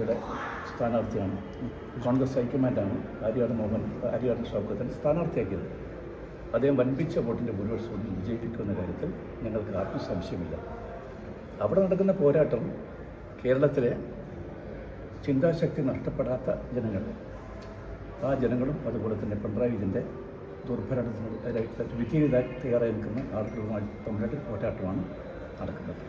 കക്ഷിയുടെ സ്ഥാനാർത്ഥിയാണ്. കോൺഗ്രസ് ഹൈക്കമാൻഡാണ് ഹരിയാട് മോഹൻ ഹരിയാട് ഷൗക്കത്തിന്റെ സ്ഥാനാർത്ഥിയാക്കിയത്. അദ്ദേഹം വൻപിച്ച വോട്ടിന്റെ ഭൂരിപക്ഷത്തോടെ വിജയിപ്പിക്കുമെന്ന കാര്യത്തിൽ ഞങ്ങൾക്ക് ആർക്കും സംശയമില്ല. അവിടെ നടക്കുന്ന പോരാട്ടം കേരളത്തിലെ ചിന്താശക്തി നഷ്ടപ്പെടാത്ത ജനങ്ങൾ. ആ ജനങ്ങളും അതുപോലെ തന്നെ പിണറായി വിജയന്റെ ദുർഭരണത്തിന് വിധിയെഴുതാൻ തയ്യാറായി നിൽക്കുന്ന ആളുകളുമായി തമ്മിലായിട്ട് പോരാട്ടമാണ് നടക്കുന്നത്.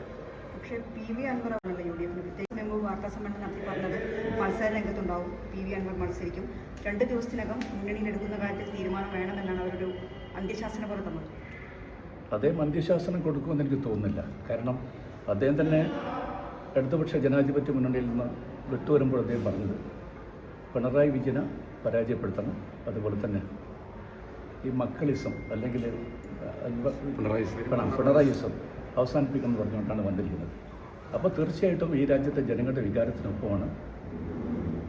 പക്ഷേ P V Anvar U D എഫിന് വാർത്താ സമ്മേളനം നടത്തി പറഞ്ഞത് മത്സര രംഗത്തുണ്ടാവും. പി. വി. അൻവർ മത്സരിക്കും. രണ്ട് ദിവസത്തിനകം മുന്നണിയിലെടുക്കുന്ന കാര്യത്തിൽ തീരുമാനം വേണമെന്നാണ് അവരൊരു അന്ത്യശാസന പോലെ തന്നത്. അദ്ദേഹം അന്ത്യശാസനം കൊടുക്കുമെന്ന് എനിക്ക് തോന്നുന്നില്ല. കാരണം അദ്ദേഹം തന്നെ ഇടതുപക്ഷ ജനാധിപത്യ മുന്നണിയിൽ നിന്ന് വിട്ടുവരുമ്പോൾ അദ്ദേഹം പറഞ്ഞത് പിണറായി വിജയനെ പരാജയപ്പെടുത്തണം. അതുപോലെ തന്നെ ഈ മക്കളിസം അല്ലെങ്കിൽ പിണറായി പിണറായിസം അവസാനിപ്പിക്കണം എന്ന് പറഞ്ഞുകൊണ്ടാണ് വന്നിരിക്കുന്നത്. അപ്പോൾ തീർച്ചയായിട്ടും ഈ രാജ്യത്തെ ജനങ്ങളുടെ വികാരത്തിനൊപ്പമാണ്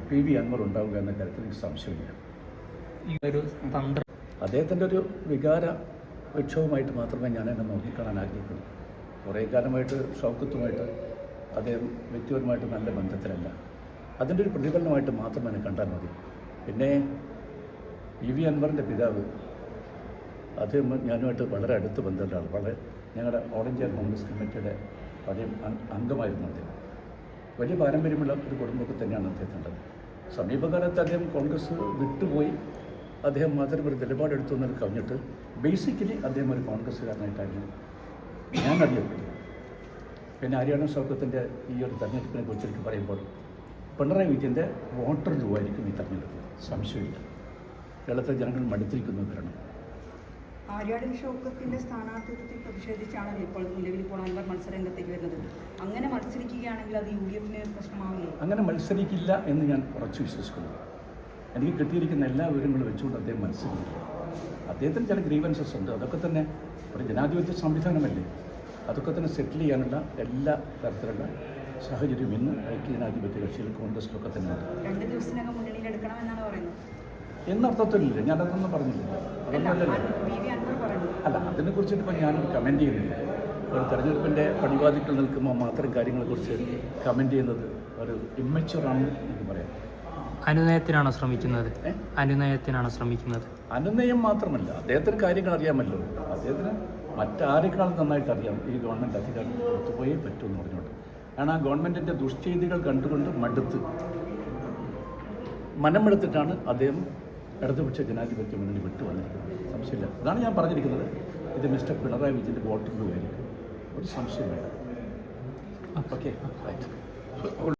പി വി അൻവർ ഉണ്ടാവുക എന്ന കാര്യത്തിൽ എനിക്ക് സംശയമില്ല. ഈ ഒരു തന്ത്രം അദ്ദേഹത്തിന്റെ ഒരു വികാര വിക്ഷോഭമായിട്ട് മാത്രമേ ഞാൻ എന്നെ നോക്കിക്കാണാൻ ആഗ്രഹിക്കുള്ളൂ. കുറേ കാലമായിട്ട് ഷൗക്കത്തുമായിട്ട് അദ്ദേഹം വ്യക്തിപരമായിട്ട് നല്ല ബന്ധത്തിലല്ല. അതിന്റെ ഒരു പ്രതിഫലനമായിട്ട് മാത്രം എന്നെ കണ്ടാൽ മതി. പിന്നെ ഇ വി അൻവറിന്റെ പിതാവ് അദ്ദേഹം ഞാനുമായിട്ട് വളരെ അടുത്ത് ബന്ധമുള്ള വളരെ ഞങ്ങളുടെ ഓൾ ഇന്ത്യ കോൺഗ്രസ് കമ്മിറ്റിയുടെ പഴയ അംഗ- അംഗമായിരുന്നു അദ്ദേഹം. വലിയ പാരമ്പര്യമുള്ള ഒരു കുടുംബത്തിൽ തന്നെയാണ് അദ്ദേഹത്തിന്റെ. സമീപകാലത്ത് അദ്ദേഹം കോൺഗ്രസ് വിട്ടുപോയി. അദ്ദേഹം മാത്രം ഒരു നിലപാടെടുത്തു എന്നൊരു കവിഞ്ഞിട്ട് ബേസിക്കലി അദ്ദേഹം ഒരു കോൺഗ്രസ്സുകാരനായിട്ടായിരുന്നു. ഞാൻ അറിയപ്പെട്ടു പിന്നെ ഹരിയാണ സൗഖ്യത്തിന്റെ ഈ ഒരു തെരഞ്ഞെടുപ്പിനെ കുറിച്ച് എനിക്ക് പറയുമ്പോൾ പിണറായി വിജയന്റെ വോട്ടർ രൂപമായിരിക്കും ഈ തെരഞ്ഞെടുപ്പ്. സംശയമില്ല. കേരളത്തിലെ ജനങ്ങൾ മടുത്തിരിക്കുന്നു ആര്യാടൻ ഷൗക്കത്തിന്റെ സ്ഥാനാർത്ഥിത്വത്തിൽ പ്രതിഷേധിച്ചാണ് ഇപ്പോൾ നിലവിൽ ഇപ്പോൾ അൻവർ മത്സരരംഗത്തേക്ക് വരുന്നത്. അങ്ങനെ മത്സരിക്കുകയാണെങ്കിൽ അത് യു ഡി എഫിന് പ്രശ്നമാവില്ലേ അങ്ങനെ മത്സരിക്കില്ല എന്ന് ഞാൻ ഉറച്ചു വിശ്വസിക്കുന്നു. എനിക്ക് കിട്ടിയിരിക്കുന്ന എല്ലാ വിവരങ്ങളും വെച്ചുകൊണ്ട് അദ്ദേഹം മത്സരിക്കും അദ്ദേഹത്തിന് ചില ഗ്രീവൻസസ് ഉണ്ട്. അതൊക്കെ തന്നെ ഒരു ജനാധിപത്യ സംവിധാനമല്ലേ? അതൊക്കെ തന്നെ സെറ്റിൽ ചെയ്യാനുള്ള എല്ലാ തരത്തിലുള്ള സാഹചര്യവും ഇന്ന് ഐക്യ ജനാധിപത്യ കക്ഷിയിൽ കോൺഗ്രസിലൊക്കെ തന്നെ ഉണ്ട് രണ്ട് ദിവസത്തിനകം മുന്നണിയിലെടുക്കണമെന്നാണ് പറയുന്നത്. എന്നർത്ഥത്തിലില്ല. ഞാനതൊന്നും പറഞ്ഞില്ല. അല്ല അതൊന്നുമല്ലല്ലോ അല്ല അതിനെക്കുറിച്ചിട്ട് ഇപ്പോൾ ഞാനൊരു കമന്റ് ചെയ്യുന്നില്ല. ഒരു തെരഞ്ഞെടുപ്പിന്റെ പടിവാതിക്കൽ നിൽക്കുമ്പോൾ മാത്രം കാര്യങ്ങളെക്കുറിച്ച് കമന്റ് ചെയ്യുന്നത് ഒരു ഇമ്മച്ചുറാണ് എന്ന് പറയാം. അനുനയത്തിനാണോ ശ്രമിക്കുന്നത്? അനുനയത്തിനാണോ ശ്രമിക്കുന്നത്? അനുനയം മാത്രമല്ല അദ്ദേഹത്തിന് കാര്യങ്ങൾ അറിയാമല്ലോ. അദ്ദേഹത്തിന് മറ്റാരെക്കാളും നന്നായിട്ട് അറിയാം? ഈ ഗവൺമെന്റ് അധികാരം പുറത്തുപോയേ പറ്റുമെന്ന് എന്ന് പറഞ്ഞുകൊണ്ട്. കാരണം ആ ഗവൺമെന്റിന്റെ ദുഷ്ചെയ്തികൾ കണ്ടുകൊണ്ട് മടുത്ത്. മനമെടുത്തിട്ടാണ് അദ്ദേഹം ഇടതുപക്ഷ ജനാധിപത്യ മുന്നണി വിട്ടു വന്നിരിക്കുന്നത് സംശയമില്ല. അതാണ് ഞാൻ പറഞ്ഞിരിക്കുന്നത്. ഇത് മിസ്റ്റർ പിണറായി വിജയന്റെ വോട്ടിംഗ് ആയിരിക്കും. ഒരു സംശയം വേണ്ട. Okay right